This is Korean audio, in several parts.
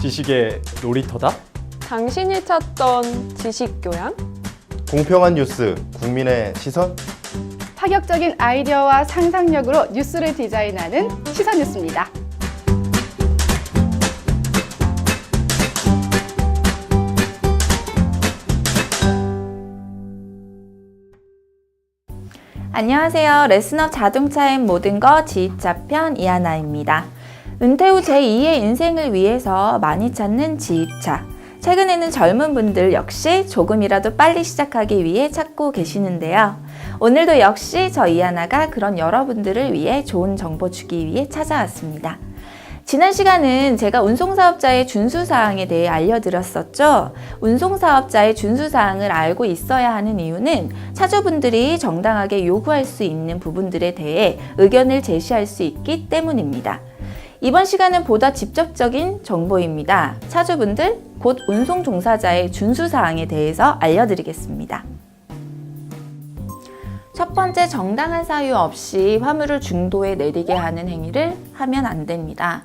지식의 놀이터다? 당신이 찾던 지식 교양? 공평한 뉴스, 국민의 시선? 파격적인 아이디어와 상상력으로 뉴스를 디자인하는 시선 뉴스입니다. 안녕하세요. 레슨업 자동차의 모든 거 지휘차 편 이하나입니다. 은퇴 후 제2의 인생을 위해서 많이 찾는 지휘차. 최근에는 젊은 분들 역시 조금이라도 빨리 시작하기 위해 찾고 계시는데요. 오늘도 역시 저 이하나가 그런 여러분들을 위해 좋은 정보 주기 위해 찾아왔습니다. 지난 시간은 제가 운송사업자의 준수사항에 대해 알려드렸었죠. 운송사업자의 준수사항을 알고 있어야 하는 이유는 차주분들이 정당하게 요구할 수 있는 부분들에 대해 의견을 제시할 수 있기 때문입니다. 이번 시간은 보다 직접적인 정보입니다. 차주분들, 곧 운송 종사자의 준수사항에 대해서 알려드리겠습니다. 첫 번째 정당한 사유 없이 화물을 중도에 내리게 하는 행위를 하면 안 됩니다.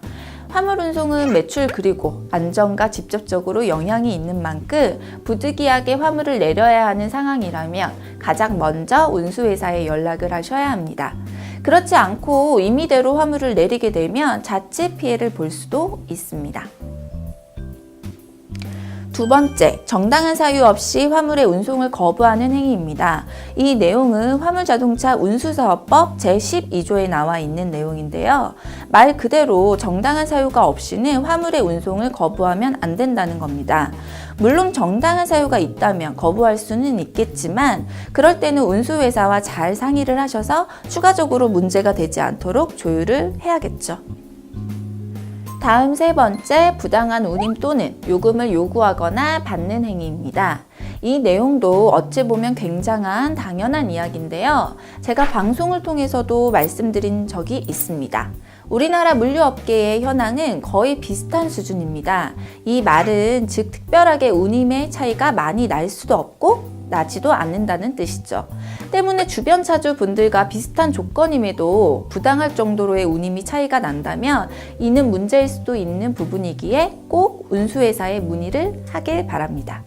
화물 운송은 매출 그리고 안전과 직접적으로 영향이 있는 만큼 부득이하게 화물을 내려야 하는 상황이라면 가장 먼저 운수회사에 연락을 하셔야 합니다. 그렇지 않고 임의대로 화물을 내리게 되면 자칫 피해를 볼 수도 있습니다. 두 번째, 정당한 사유 없이 화물의 운송을 거부하는 행위입니다. 이 내용은 화물자동차 운수사업법 제12조에 나와 있는 내용인데요. 말 그대로 정당한 사유가 없이는 화물의 운송을 거부하면 안 된다는 겁니다. 물론 정당한 사유가 있다면 거부할 수는 있겠지만 그럴 때는 운수회사와 잘 상의를 하셔서 추가적으로 문제가 되지 않도록 조율을 해야겠죠. 다음 세 번째, 부당한 운임 또는 요금을 요구하거나 받는 행위입니다. 이 내용도 어찌 보면 굉장한 당연한 이야기인데요. 제가 방송을 통해서도 말씀드린 적이 있습니다. 우리나라 물류업계의 현황은 거의 비슷한 수준입니다. 이 말은 즉 특별하게 운임의 차이가 많이 날 수도 없고 나지도 않는다는 뜻이죠. 때문에 주변 차주분들과 비슷한 조건임에도 부당할 정도로의 운임이 차이가 난다면 이는 문제일 수도 있는 부분이기에 꼭 운수회사에 문의를 하길 바랍니다.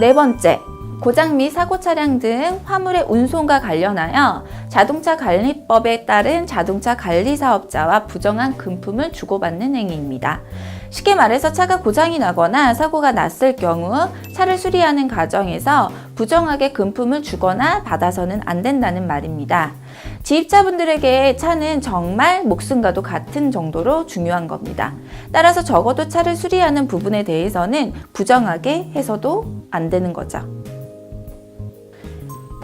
네 번째, 고장 및 사고 차량 등 화물의 운송과 관련하여 자동차 관리법에 따른 자동차 관리 사업자와 부정한 금품을 주고받는 행위입니다. 쉽게 말해서 차가 고장이 나거나 사고가 났을 경우 차를 수리하는 과정에서 부정하게 금품을 주거나 받아서는 안 된다는 말입니다. 지입자분들에게 차는 정말 목숨과도 같은 정도로 중요한 겁니다. 따라서 적어도 차를 수리하는 부분에 대해서는 부정하게 해서도 안 되는 거죠.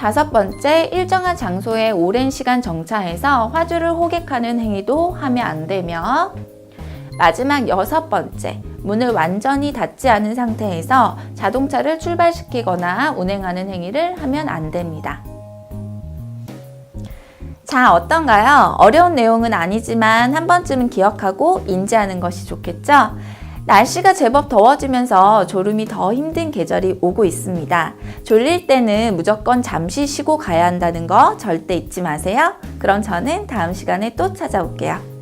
다섯 번째, 일정한 장소에 오랜 시간 정차해서 화주를 호객하는 행위도 하면 안 되며 마지막 여섯 번째, 문을 완전히 닫지 않은 상태에서 자동차를 출발시키거나 운행하는 행위를 하면 안 됩니다. 자, 어떤가요? 어려운 내용은 아니지만 한 번쯤은 기억하고 인지하는 것이 좋겠죠? 날씨가 제법 더워지면서 졸음이 더 힘든 계절이 오고 있습니다. 졸릴 때는 무조건 잠시 쉬고 가야 한다는 거 절대 잊지 마세요. 그럼 저는 다음 시간에 또 찾아올게요.